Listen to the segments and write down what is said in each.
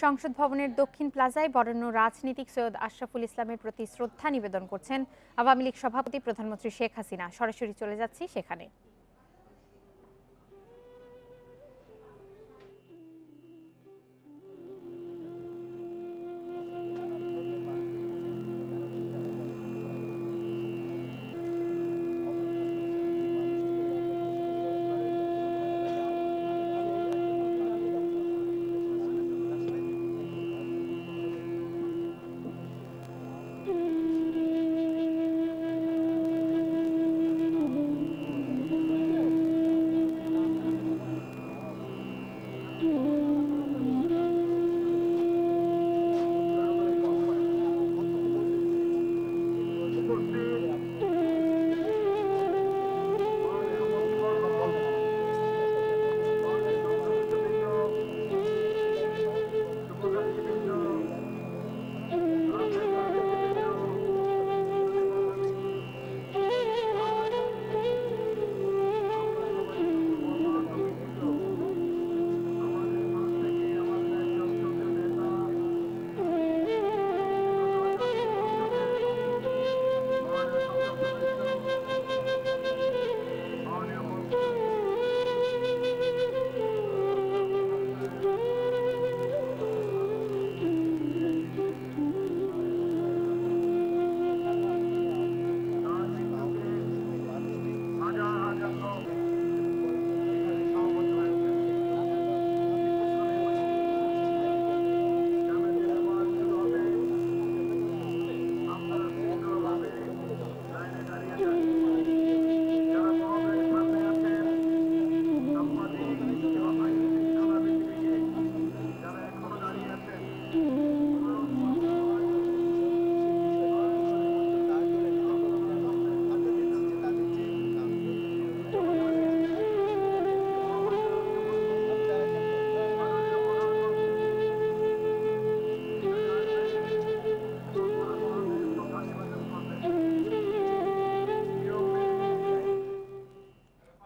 সংসদ ভবনের দক্ষিণ প্লাজায় বরেণ্য রাজনীতিক সৈয়দ আশরাফুল ইসলামের প্রতি শ্রদ্ধা নিবেদন করছেন আওয়ামী লীগ সভাপতি প্রধানমন্ত্রী শেখ হাসিনা। সরাসরি চলে যাচ্ছি সেখানে।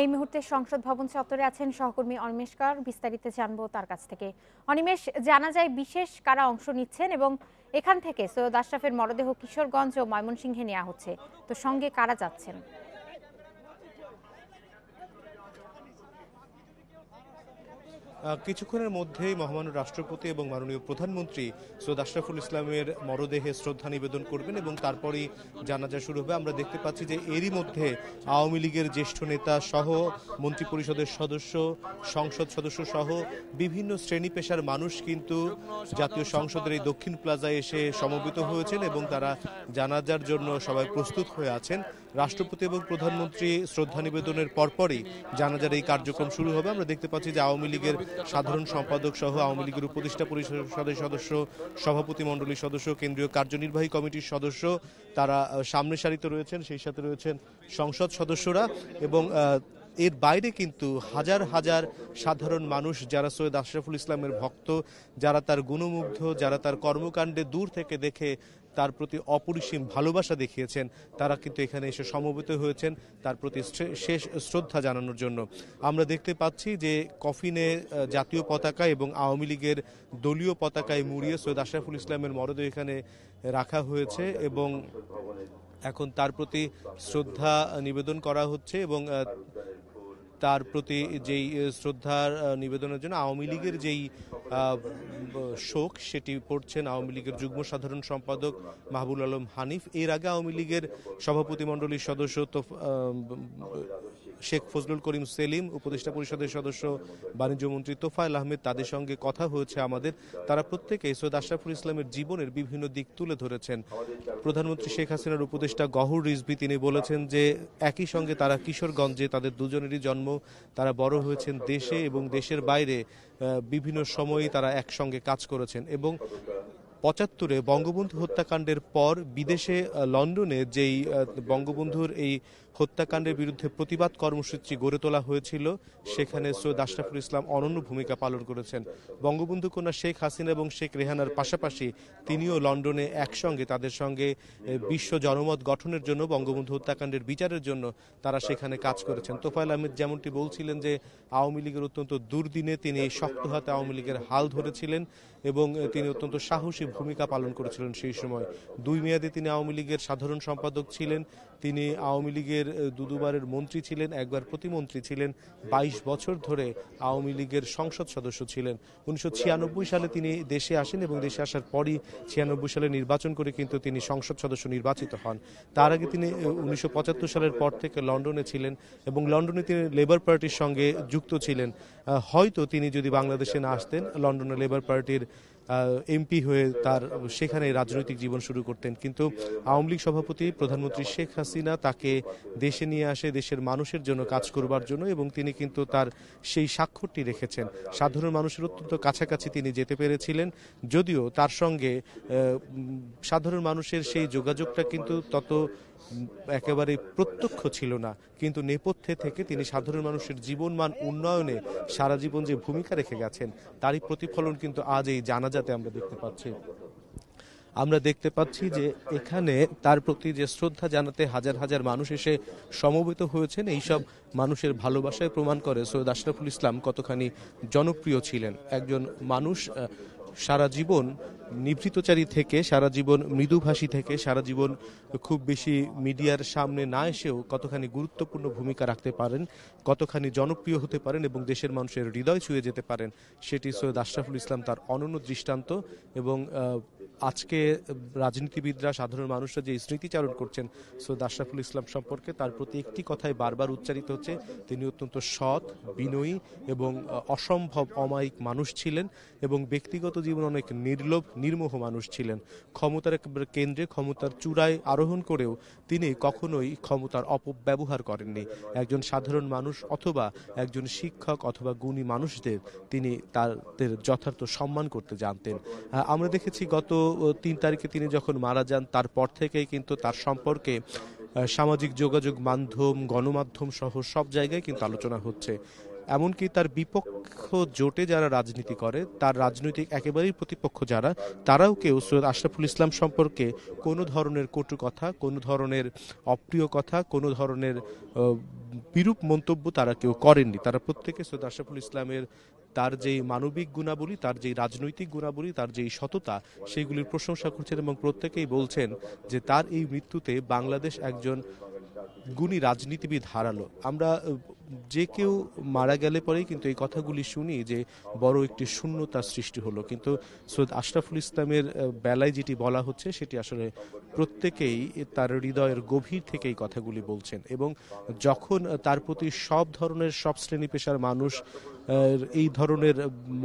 এই মুহূর্তে সংসদ ভবন চত্বরে আছেন সহকর্মী অনিমেষকর বিস্তারিত জানব তার কাছ থেকে। অনিমেষ, জানা যায় বিশেষ কারা অংশ নিচ্ছেন এবং এখান থেকে সৈয়দ আশরাফের মরদেহ কিশোরগঞ্জ ও ময়মনসিংহে নেওয়া হচ্ছে। তো সঙ্গে কারা যাচ্ছেন? কিছুক্ষণের মধ্যেই মহামান্য রাষ্ট্রপতি এবং মাননীয় প্রধানমন্ত্রী সৈয়দ আশরাফুল ইসলামের মরদেহে শ্রদ্ধা নিবেদন করবেন এবং তারপরেই জানাজা শুরু হবে। আমরা দেখতে পাচ্ছি যে এরই মধ্যে আওয়ামী লীগের জ্যেষ্ঠ নেতা সহ মন্ত্রী পরিষদের সদস্য, সংসদ সদস্য সহ বিভিন্ন শ্রেণি পেশার মানুষ কিন্তু জাতীয় সংসদের এই দক্ষিণ প্লাজায় এসে সমবেত হয়েছেন এবং তারা জানাজার জন্য সবাই প্রস্তুত হয়ে আছেন। রাষ্ট্রপতি এবং প্রধানমন্ত্রী শ্রদ্ধা নিবেদনের পরপরই জানাজার এই কার্যক্রম শুরু হবে। আমরা দেখতে পাচ্ছি যে আওয়ামী লীগের সাধারণ সম্পাদক সহ আওয়ামী লীগের উপদেষ্টা পরিষদের সদস্য, সভাপতি মণ্ডলীর সদস্য, কেন্দ্রীয় কার্যনির্বাহী কমিটির সদস্য, তারা সামনের সারিতে রয়েছেন, সেই সাথে রয়েছেন সংসদ সদস্যরা এবং এর বাইরে কিন্তু হাজার হাজার সাধারণ মানুষ যারা সৈয়দ আশরাফুল ইসলামের ভক্ত, যারা তার গুণমুগ্ধ, যারা তার কর্মকাণ্ডে দূর থেকে দেখে তার প্রতি অপরিসীম ভালোবাসা দেখিয়েছেন। তারা কিন্তু এখানে এসে সমবেত হয়েছেন তার প্রতি শেষ শ্রদ্ধা জানানোর জন্য। আমরা দেখতে পাচ্ছি যে কফিনে জাতীয় পতাকা এবং আওয়ামী লীগের দলীয় পতাকায় মুড়িয়ে সৈয়দ আশরাফুল ইসলামের মরদেহ এখানে রাখা হয়েছে এবং এখন তার প্রতি শ্রদ্ধা নিবেদন করা হচ্ছে এবং তার প্রতি যেই শ্রদ্ধার নিবেদনের জন্য আওয়ামী লীগের যেই শোক, সেটি পড়ছেন আওয়ামী লীগের যুগ্ম সাধারণ সম্পাদক মাহবুল আলম হানিফ। এর আগে আওয়ামী লীগের সভাপতিমণ্ডলীর সদস্য শেখ ফজলুল করিম সেলিম, উপদেষ্টা পরিষদের সদস্য, বাণিজ্য মন্ত্রী তোফায়েল আহমেদ তাদের সঙ্গে কথা হয়েছে আমাদের। তারা প্রত্যেকে সৈয়দ আশরাফুল ইসলামের জীবনের বিভিন্ন দিক তুলে ধরেছেন। প্রধানমন্ত্রী শেখ হাসিনার উপদেষ্টা গহুর রিজভি তিনি বলেছেন যে, একই সঙ্গে তারা কিশোরগঞ্জে তাদের দুজনেরই জন্ম, তারা বড় হয়েছেন দেশে এবং দেশের বাইরে বিভিন্ন সময়ে তারা একসঙ্গে কাজ করেছেন এবং পঁচাত্তরে বঙ্গবন্ধু হত্যাকাণ্ডের পর বিদেশে লন্ডনে যেই বঙ্গবন্ধুর এই হত্যাকাণ্ডের বিরুদ্ধে প্রতিবাদ কর্মসূচি গড়ে তোলা হয়েছিল। সেখানে সৈয়দ আশরাফুল ইসলাম অনন্য ভূমিকা পালন করেছেন। বঙ্গবন্ধু কন্যা শেখ হাসিনা এবং শেখ রেহানার পাশাপাশি তিনিও লন্ডনে একসঙ্গে তাদের সঙ্গে বিশ্ব জনমত গঠনের জন্য, বঙ্গবন্ধু হত্যাকাণ্ডের বিচারের জন্য তারা সেখানে কাজ করেছেন। তোফায়েল আহমেদ যেমনটি বলছিলেন যে, আওয়ামী লীগের অত্যন্ত দুর্দিনে তিনি শক্ত হাতে আওয়ামী লীগের হাল ধরেছিলেন এবং তিনি অত্যন্ত সাহসী ভূমিকা পালন করেছিলেন সেই সময়। দুই মেয়াদে তিনি আওয়ামী লীগের সাধারণ সম্পাদক ছিলেন। তিনি আওয়ামী লীগের দুদুবারের মন্ত্রী ছিলেন, একবার প্রতিমন্ত্রী ছিলেন, বাইশ বছর ধরে আওয়ামী লীগের সংসদ সদস্য ছিলেন। উনিশশো ছিয়ানব্বই সালে তিনি দেশে আসেন এবং দেশে আসার পরই ছিয়ানব্বই সালে নির্বাচন করে কিন্তু তিনি সংসদ সদস্য নির্বাচিত হন। তার আগে তিনি উনিশশো পঁচাত্তর সালের পর থেকে লন্ডনে ছিলেন এবং লন্ডনে তিনি লেবার পার্টির সঙ্গে যুক্ত ছিলেন। হয়তো তিনি যদি বাংলাদেশে না আসতেন, লন্ডনে লেবার পার্টির এমপি হয়ে তার সেখানে রাজনৈতিক জীবন শুরু করতেন। কিন্তু আওয়ামী লীগ সভাপতি প্রধানমন্ত্রী শেখ হাসিনা তাকে দেশে নিয়ে আসে, দেশের মানুষের জন্য কাজ করবার জন্য এবং তিনি কিন্তু তার সেই স্বাক্ষরটি রেখেছেন। সাধারণ মানুষের অত্যন্ত কাছাকাছি তিনি যেতে পেরেছিলেন, যদিও তার সঙ্গে সাধারণ মানুষের সেই যোগাযোগটা কিন্তু তত একেবারে প্রত্যক্ষ ছিল না। কিন্তু নেপথ্যে থেকে তিনি সাধারণ মানুষের জীবনমান উন্নয়নে সারা জীবন যে ভূমিকা রেখে গেছেন, তারই প্রতিফলন কিন্তু আজ এই জানাজাতে আমরা দেখতে পাচ্ছি। আমরা দেখতে পাচ্ছি যে এখানে তার প্রতি যে শ্রদ্ধা জানাতে হাজার হাজার মানুষ এসে সমবেত হয়েছেন এইসব মানুষের ভালোবাসায় প্রমাণ করে সৈয়দ আশরাফুল ইসলাম কতখানি জনপ্রিয় ছিলেন। একজন মানুষ সারা জীবন নিভৃতচারী থেকে, সারা জীবন মৃদুভাষী থেকে, সারা জীবন খুব বেশি মিডিয়ার সামনে না এসেও কতখানি গুরুত্বপূর্ণ ভূমিকা রাখতে পারেন, কতখানি জনপ্রিয় হতে পারেন এবং দেশের মানুষের হৃদয় ছুঁয়ে যেতে পারেন, সেটি সৈয়দ আশরাফুল ইসলাম তার অনন্য দৃষ্টান্ত এবং আজকে রাজনীতিবিদরা, সাধারণ মানুষরা যে স্মৃতিচারণ করছেন সৈয়দ আশরাফুল ইসলাম সম্পর্কে, তার প্রতি একটি কথাই বারবার উচ্চারিত হচ্ছে, তিনি অত্যন্ত সৎ, বিনয়ী এবং অসম্ভব অমায়িক মানুষ ছিলেন এবং ব্যক্তিগত জীবন অনেক নির্লোভ, নির্মোহ মানুষ ছিলেন। ক্ষমতার কেন্দ্রে ক্ষমতার চূড়ায় আরোহণ করেও তিনি কখনোই ক্ষমতার অপব্যবহার করেননি। একজন সাধারণ মানুষ অথবা একজন শিক্ষক অথবা গুণী মানুষদের তিনি তাদের যথার্থ সম্মান করতে জানতেন। আমরা দেখেছি গত তিন তারিখে তিনি যখন মারা যান, তারপর থেকেই কিন্তু তার সম্পর্কে সামাজিক যোগাযোগ মাধ্যম, গণমাধ্যম সহ সব জায়গায় কিন্তু আলোচনা হচ্ছে। এমনকি তার বিপক্ষ জোটে যারা রাজনীতি করে, তার রাজনৈতিক একেবারেই প্রতিপক্ষ যারা, তারাও কেউ। সৈয়দ আশরাফুল ইসলাম সম্পর্কে কোনো ধরনের কটু কথা, কোনো ধরনের অপ্রিয় কথা, কোনো ধরনের বিরূপ মন্তব্য তারা কেউ করেননি। তারা প্রত্যেকে সৈয়দ আশরাফুল ইসলামের তার যেই মানবিক গুণাবলী, তার যেই রাজনৈতিক গুণাবলী, তার যেই সততা, সেইগুলির প্রশংসা করছেন এবং প্রত্যেকেই বলছেন যে তার এই মৃত্যুতে বাংলাদেশ একজন গুণী রাজনীতিবিদ হারালো। আমরা যে কেউ মারা গেলে পরেই কিন্তু এই কথাগুলি শুনি যে বড় একটি শূন্যতার সৃষ্টি হলো। কিন্তু সৈয়দ আশরাফুল ইসলামের বেলায় যেটি বলা হচ্ছে সেটি আসলে প্রত্যেকেই তার হৃদয়ের গভীর থেকে এই কথাগুলি বলছেন এবং যখন তার প্রতি সব ধরনের, সব শ্রেণি পেশার মানুষ এই ধরনের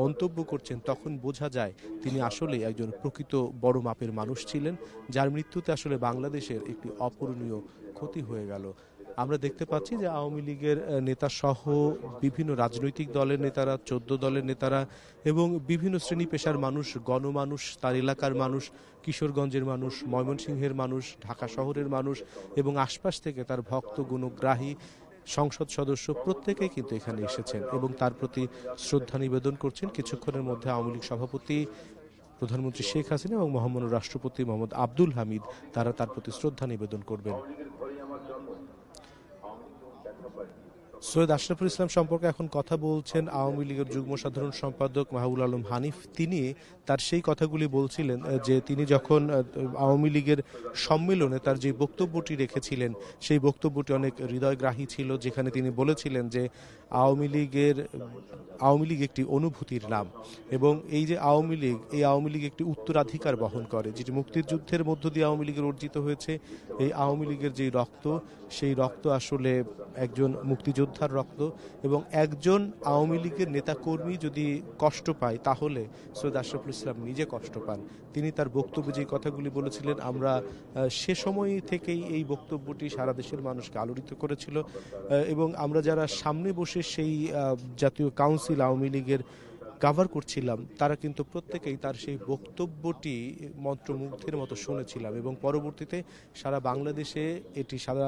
মন্তব্য করছেন, তখন বোঝা যায় তিনি আসলে একজন প্রকৃত বড় মাপের মানুষ ছিলেন, যার মৃত্যুতে আসলে বাংলাদেশের একটি অপূরণীয় ক্ষতি হয়ে গেল। আমরা দেখতে পাচ্ছি যে আওয়ামী লীগের নেতা সহ বিভিন্ন রাজনৈতিক দলের নেতারা, চোদ্দ দলের নেতারা এবং বিভিন্ন শ্রেণি পেশার মানুষ, গণমানুষ, তার এলাকার মানুষ, কিশোরগঞ্জের মানুষ, ময়মনসিংহের মানুষ, ঢাকা শহরের মানুষ এবং আশপাশ থেকে তার ভক্ত, গুণগ্রাহী সংসদ সদস্য প্রত্যেকেই কিন্তু এখানে এসেছেন এবং তার প্রতি শ্রদ্ধা নিবেদন করছেন। কিছুক্ষণের মধ্যে আওয়ামী লীগ সভাপতি প্রধানমন্ত্রী শেখ হাসিনা এবং মহামান্য রাষ্ট্রপতি মোহাম্মদ আব্দুল হামিদ, তারা তার প্রতি শ্রদ্ধা নিবেদন করবেন। informação, amor. Aumenta um tetrapazinho. Syed Ashraful Islam সম্পর্কে এখন কথা বলছেন আওয়ামী লীগের যুগ্ম সাধারণ সম্পাদক মাহবুল আলম হানিফ। তিনি তার সেই কথাগুলি বলছিলেন যে তিনি যখন আওয়ামী লীগের সম্মেলনে তার যে বক্তব্যটি রেখেছিলেন, সেই বক্তব্যটি অনেক হৃদয়গ্রাহী ছিল, যেখানে তিনি বলেছিলেন যে আওয়ামী লীগের, আওয়ামী লীগ একটি অনুভূতির নাম এবং এই যে আওয়ামী লীগ, এই আওয়ামী লীগ একটি উত্তরাধিকার বহন করে, যেটি মুক্তির যুদ্ধের মধ্য দিয়ে আওয়ামী লীগের অর্জিত হয়েছে। এই আওয়ামী লীগের যে রক্ত, সেই রক্ত আসলে একজন মুক্তিযোদ্ধার রক্ত এবং একজন আওয়ামী লীগের নেতাকর্মী যদি কষ্ট পায়, তাহলে সৈয়দ আশরাফুল ইসলাম নিজে কষ্ট পান। তিনি তার বক্তব্যে যে কথাগুলি বলেছিলেন, আমরা সে সময় থেকেই এই বক্তব্যটি সারা দেশের মানুষকে আলোড়িত করেছিল এবং আমরা যারা সামনে বসে সেই জাতীয় কাউন্সিল আওয়ামী লীগের কাভার করছিলাম, তারা কিন্তু প্রত্যেকেই তার সেই বক্তব্যটি মন্ত্রমুগ্ধের মতো শুনেছিলাম এবং পরবর্তীতে সারা বাংলাদেশে এটি সারা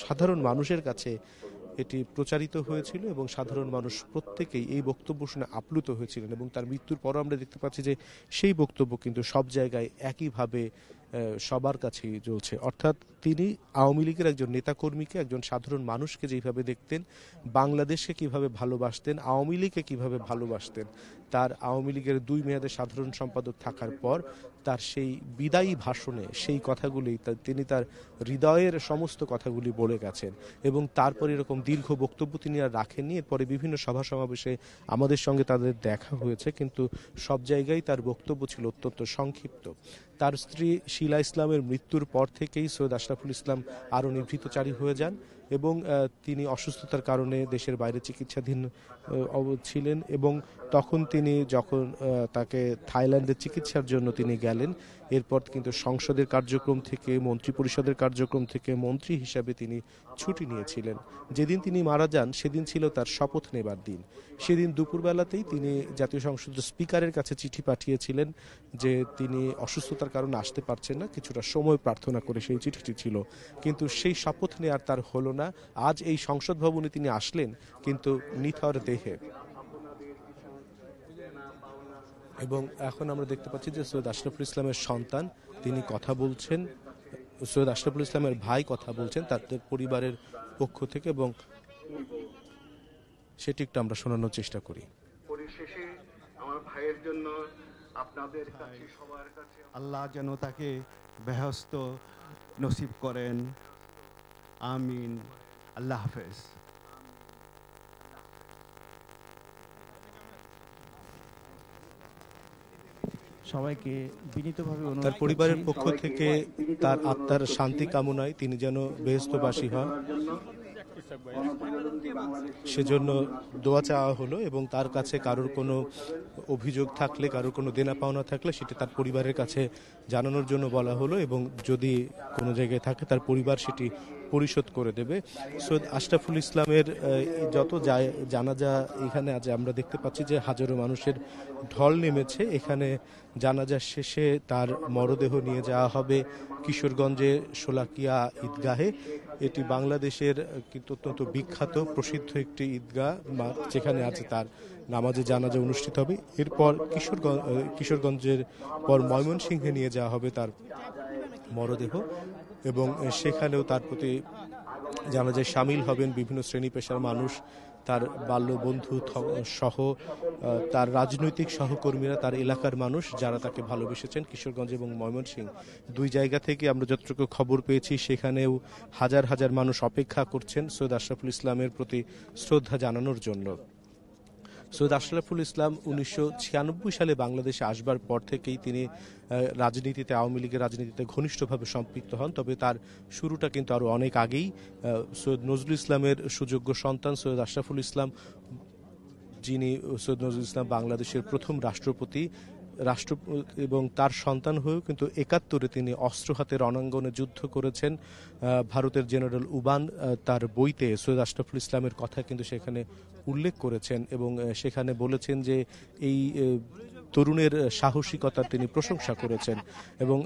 সাধারণ মানুষের কাছে এটি প্রচারিত হয়েছিল এবং সাধারণ মানুষ প্রত্যেকেই এই বক্তব্য শুনে আপ্লুত হয়েছিলেন এবং তার মৃত্যুর পরও আমরা দেখতে পাচ্ছি যে সেই বক্তব্য কিন্তু সব জায়গায় একইভাবে সবার কাছেই চলছে অর্থাৎ তিনি আওয়ামী লীগের একজন নেতাকর্মীকে, একজন সাধারণ মানুষকে যেভাবে দেখতেন, বাংলাদেশকে কীভাবে ভালোবাসতেন, আওয়ামী লীগকে কীভাবে ভালোবাসতেন, তার আওয়ামী লীগের দুই মেয়াদের সাধারণ সম্পাদক থাকার পর তার সেই বিদায়ী ভাষণে সেই কথাগুলি তিনি তার হৃদয়ের সমস্ত কথাগুলি বলে গেছেন এবং তারপর এরকম দীর্ঘ বক্তব্য তিনি আর রাখেননি। এরপরে বিভিন্ন সভা সমাবেশে আমাদের সঙ্গে তাদের দেখা হয়েছে, কিন্তু সব জায়গায় তার বক্তব্য ছিল অত্যন্ত সংক্ষিপ্ত। তার স্ত্রী শিলা ইসলামের মৃত্যুর পর থেকেই সৈয়দ আশরাফুল ইসলাম আরও নিভৃতচারী হয়ে যান। এবং তিনি অসুস্থতার কারণে দেশের বাইরে চিকিৎসাধীন ছিলেন এবং তখন তিনি যখন তাকে থাইল্যান্ডে চিকিৎসার জন্য তিনি গেলেন এরপর কিন্তু সংসদের কার্যক্রম থেকে মন্ত্রী পরিষদের কার্যক্রম থেকে মন্ত্রী হিসাবে তিনি ছুটি নিয়েছিলেন। যেদিন তিনি মারা যান, সেদিন ছিল তার শপথ নেবার দিন। সেদিন দুপুরবেলাতেই তিনি জাতীয় সংসদের স্পিকারের কাছে চিঠি পাঠিয়েছিলেন যে তিনি অসুস্থতার কারণে আসতে পারছেন না, কিছুটা সময় প্রার্থনা করে সেই চিঠিটি ছিল। কিন্তু সেই শপথ নেওয়ার তার হলো না। আজ এই সংসদ ভবনে তিনি আসলেন, কিন্তু নিথর দেহে। এবং এখন আমরা দেখতে পাচ্ছি যে সৈয়দ আশরাফুল ইসলামের সন্তান তিনি কথা বলছেন। সৈয়দ আশরাফুল ইসলামের ভাই কথা বলছেন তাদের পরিবারের পক্ষ থেকে এবং সেটি একটু আমরা শোনানোর চেষ্টা করি। পরিশেষে আমার ভাইয়ের জন্য আপনাদের কাছে সবার কাছে আল্লাহ যেন তাকে বেহস্ত নসিব করেন। আমিন। আল্লাহ হাফেজ। সবাইকে বিনীতভাবে অনুরোধ তার পরিবারের পক্ষ থেকে তার আত্মার শান্তি কামনায় তিনি যেন বেহস্তবাসী হন। সেজন্য দোয়া চাওয়া হলো এবং তার কাছে কারোর কোনো অভিযোগ থাকলে কারোর কোনো দেনা পাওনা থাকলে সেটি তার পরিবারের কাছে জানানোর জন্য বলা হলো এবং যদি কোনো জায়গায় থাকে তার পরিবার সেটি পরিশোধ করে দেবে। সৈয়দ আশরাফুল ইসলামের যত জানাজা এখানে আজ আমরা দেখতে পাচ্ছি যে হাজারো মানুষের ঢল নেমেছে। এখানে জানাজা শেষে তার মরদেহ নিয়ে যাওয়া হবে কিশোরগঞ্জে শোলাকিয়া ঈদগাহে। এটি বাংলাদেশের কিন্তু অত্যন্ত বিখ্যাত, প্রসিদ্ধ একটি ঈদগাহ যেখানে আছে তার নামাজে জানাজা অনুষ্ঠিত হবে। এরপর কিশোরগঞ্জ কিশোরগঞ্জের পর ময়মনসিংহে নিয়ে যাওয়া হবে তার মরদেহ এবং সেখানেও তার প্রতি জানাজায় সামিল হবেন বিভিন্ন শ্রেণি পেশার মানুষ, তার বাল্য বন্ধু সহ তার রাজনৈতিক সহকর্মীরা, তার এলাকার মানুষ যারা তাকে ভালোবেসেছেন, কিশোরগঞ্জ এবং ময়মনসিংহ। দুই জায়গা থেকে আমরা যতটুকু খবর পেয়েছি, সেখানেও হাজার হাজার মানুষ অপেক্ষা করছেন সৈয়দ আশরাফুল ইসলামের প্রতি শ্রদ্ধা জানানোর জন্য। সৈয়দ আশরাফুল ইসলাম উনিশশো ছিয়ানব্বই সালে বাংলাদেশে আসবার পর থেকেই তিনি রাজনীতিতে, আওয়ামী লীগের রাজনীতিতে ঘনিষ্ঠভাবে সম্পৃক্ত হন। তবে তার শুরুটা কিন্তু আরও অনেক আগেই সৈয়দ নজরুল ইসলামের সুযোগ্য সন্তান সৈয়দ আশরাফুল ইসলাম, যিনি সৈয়দ নজরুল ইসলাম বাংলাদেশের প্রথম রাষ্ট্রপতি রাষ্ট্র এবং তার সন্তান হয়েও কিন্তু একাত্তরে তিনি অস্ত্র হাতে রণাঙ্গনে যুদ্ধ করেছেন। ভারতের জেনারেল উবান তার বইতে সৈয়দ আশরাফুল ইসলামের কথা কিন্তু সেখানে উল্লেখ করেছেন এবং সেখানে বলেছেন যে এই তরুণের সাহসিকতার তিনি প্রশংসা করেছেন এবং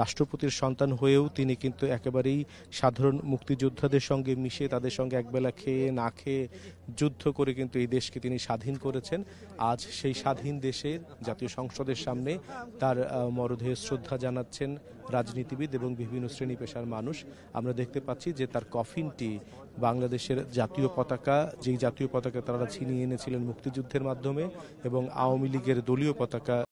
রাষ্ট্রপতির সন্তান হয়েও তিনি কিন্তু একেবারেই সাধারণ মুক্তিযোদ্ধাদের সঙ্গে মিশে তাদের সঙ্গে একবেলা খেয়ে, না খেয়ে যুদ্ধ করে কিন্তু এই দেশকে তিনি স্বাধীন করেছেন। আজ সেই স্বাধীন দেশের জাতীয় সংসদের সামনে তার মরদেহে শ্রদ্ধা জানাচ্ছেন রাজনীতিবিদ এবং বিভিন্ন শ্রেণি পেশার মানুষ। আমরা দেখতে পাচ্ছি যে তার কফিনটি বাংলাদেশের জাতীয় পতাকা, যেই জাতীয় পতাকা তারা ছিনিয়ে এনেছিলেন মুক্তিযুদ্ধের মাধ্যমে, এবং আওয়ামী লীগের দলীয় পতাকা